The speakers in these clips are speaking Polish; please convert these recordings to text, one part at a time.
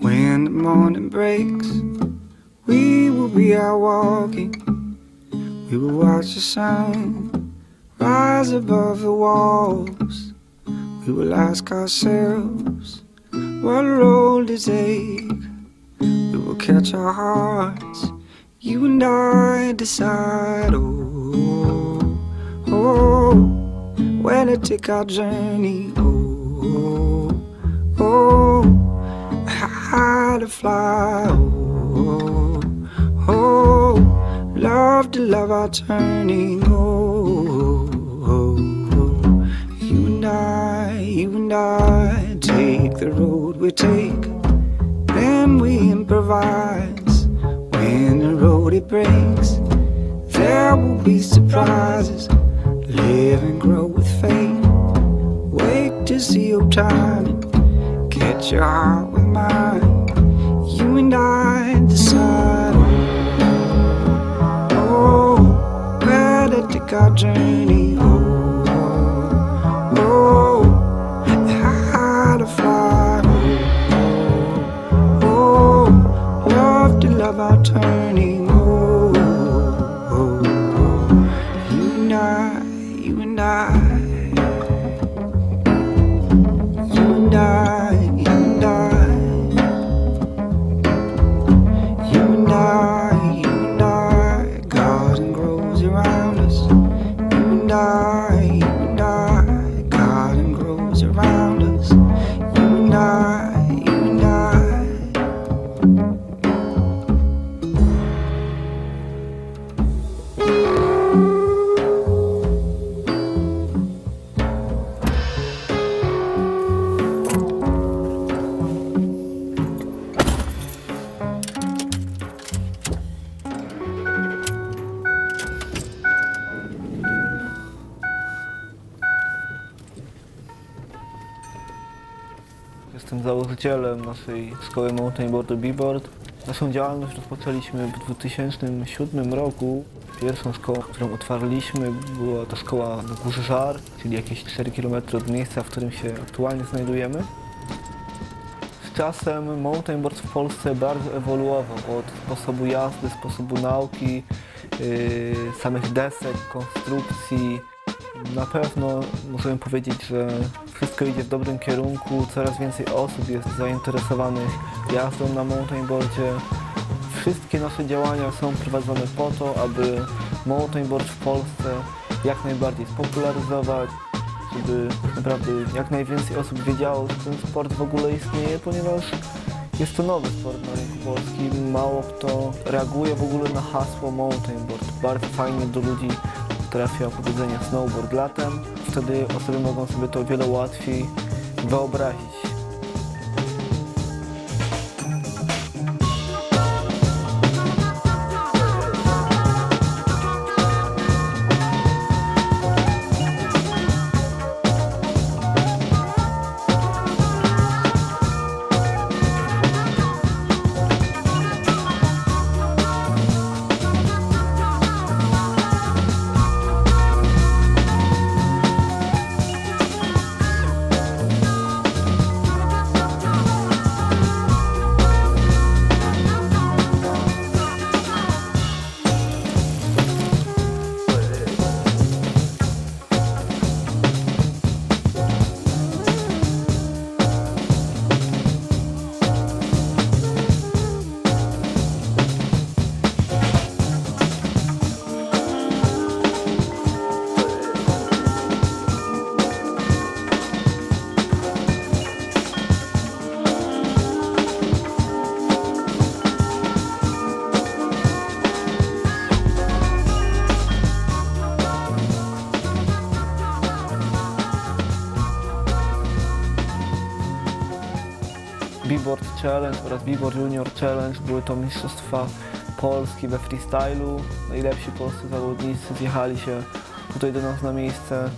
When the morning breaks, we will be out walking. We will watch the sun rise above the walls. We will ask ourselves what role to take. We will catch our hearts. You and I decide. Oh, oh, where to take our journey. Oh, oh, how to fly. Oh, oh, love to love our turning. Oh, oh, oh, you and I, you and I take the road we take. Then we improvise. When the road it breaks, there will be surprises. Live and grow with faith. Wait to see your timing. Catch your heart with mine. You and I decide. Oh, take our journey. Oh, oh, how to fly. Oh, love to love our turning. Jestem założycielem naszej szkoły Mountain Board Beeboard. Naszą działalność rozpoczęliśmy w 2007 roku. Pierwszą szkołą, którą otwarliśmy była to szkoła na Górze Żar, czyli jakieś 4 km od miejsca, w którym się aktualnie znajdujemy. Z czasem mountain board w Polsce bardzo ewoluował od sposobu jazdy, sposobu nauki, yy, samych desek, konstrukcji. Na pewno możemy powiedzieć, że wszystko idzie w dobrym kierunku, coraz więcej osób jest zainteresowanych jazdą na mountainboardzie. Wszystkie nasze działania są prowadzone po to, aby mountainboard w Polsce jak najbardziej spopularyzować, żeby naprawdę jak najwięcej osób wiedziało, że ten sport w ogóle istnieje, ponieważ jest to nowy sport na rynku polskim. Mało kto reaguje w ogóle na hasło mountainboard. Bardzo fajnie do ludzi trafia powiedzenie snowboard latem. Wtedy osoby mogą sobie to o wiele łatwiej wyobrazić. B-Board Challenge oraz B-Board Junior Challenge. Były to mistrzostwa Polski we freestylu. Najlepsi polscy zawodnicy zjechali się tutaj do nas na miejsce.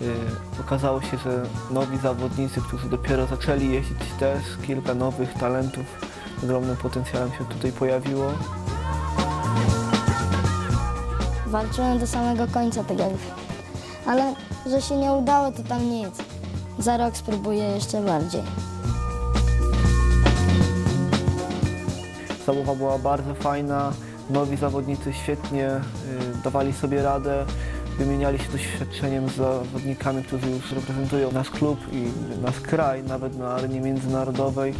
Yy, Okazało się, że nowi zawodnicy, którzy dopiero zaczęli jeździć też, kilka nowych talentów z ogromnym potencjałem się tutaj pojawiło. walczyłem do samego końca, tak jakby. Ale że się nie udało, to tam nic. Za rok spróbuję jeszcze bardziej. Zabawa była bardzo fajna, nowi zawodnicy świetnie y, dawali sobie radę, wymieniali się doświadczeniem z zawodnikami, którzy już reprezentują nasz klub i nasz kraj, nawet na arenie międzynarodowej.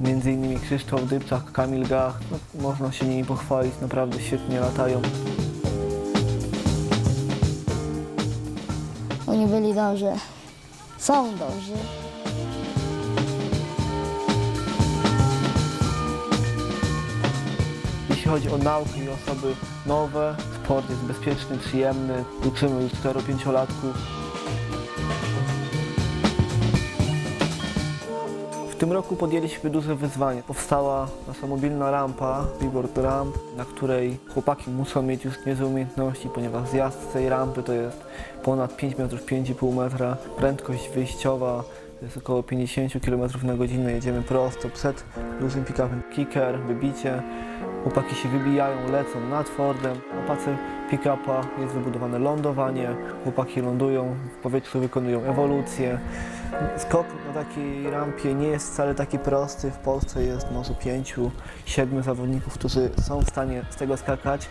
Między innymi Krzysztof Dybczak, Kamil Gach, no, można się nimi pochwalić, naprawdę świetnie latają. Oni byli dobrzy. Są dobrzy. Chodzi o naukę i osoby nowe, sport jest bezpieczny, przyjemny, uczymy już 4-5-latków. W tym roku podjęliśmy duże wyzwanie. Powstała nasza mobilna rampa, Billboard Ramp, na której chłopaki muszą mieć już niezłe umiejętności, ponieważ zjazd z tej rampy to jest ponad 5 metrów, 5,5 metra. Prędkość wyjściowa to jest około 50 km na godzinę. Jedziemy prosto przed dużym pick-upem. Kicker, wybicie. Chłopaki się wybijają, lecą nad Fordem. Na pace pick-upa jest wybudowane lądowanie. Chłopaki lądują, w powietrzu wykonują ewolucję. Skok na takiej rampie nie jest wcale taki prosty. W Polsce jest może pięciu, siedmiu zawodników, którzy są w stanie z tego skakać.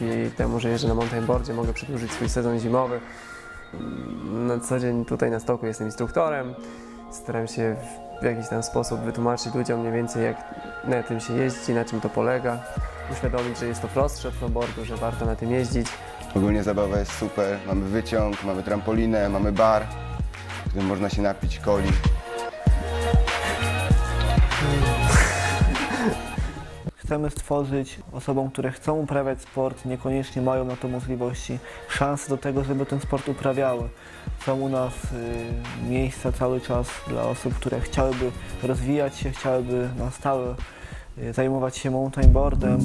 Dzięki temu, że jeżdżę na mountainboardzie, mogę przedłużyć swój sezon zimowy. Na co dzień tutaj na stoku jestem instruktorem. Staram się w jakiś tam sposób wytłumaczyć ludziom mniej więcej, jak na tym się jeździ, na czym to polega. Uświadomić, że jest to prostsze od snowboardu, że warto na tym jeździć. Ogólnie zabawa jest super. Mamy wyciąg, mamy trampolinę, mamy bar, w którym można się napić coli. Chcemy stworzyć osobom, które chcą uprawiać sport, niekoniecznie mają na to możliwości, szanse do tego, żeby ten sport uprawiały. Są u nas y, miejsca cały czas dla osób, które chciałyby rozwijać się, chciałyby na stałe y, zajmować się mountainboardem.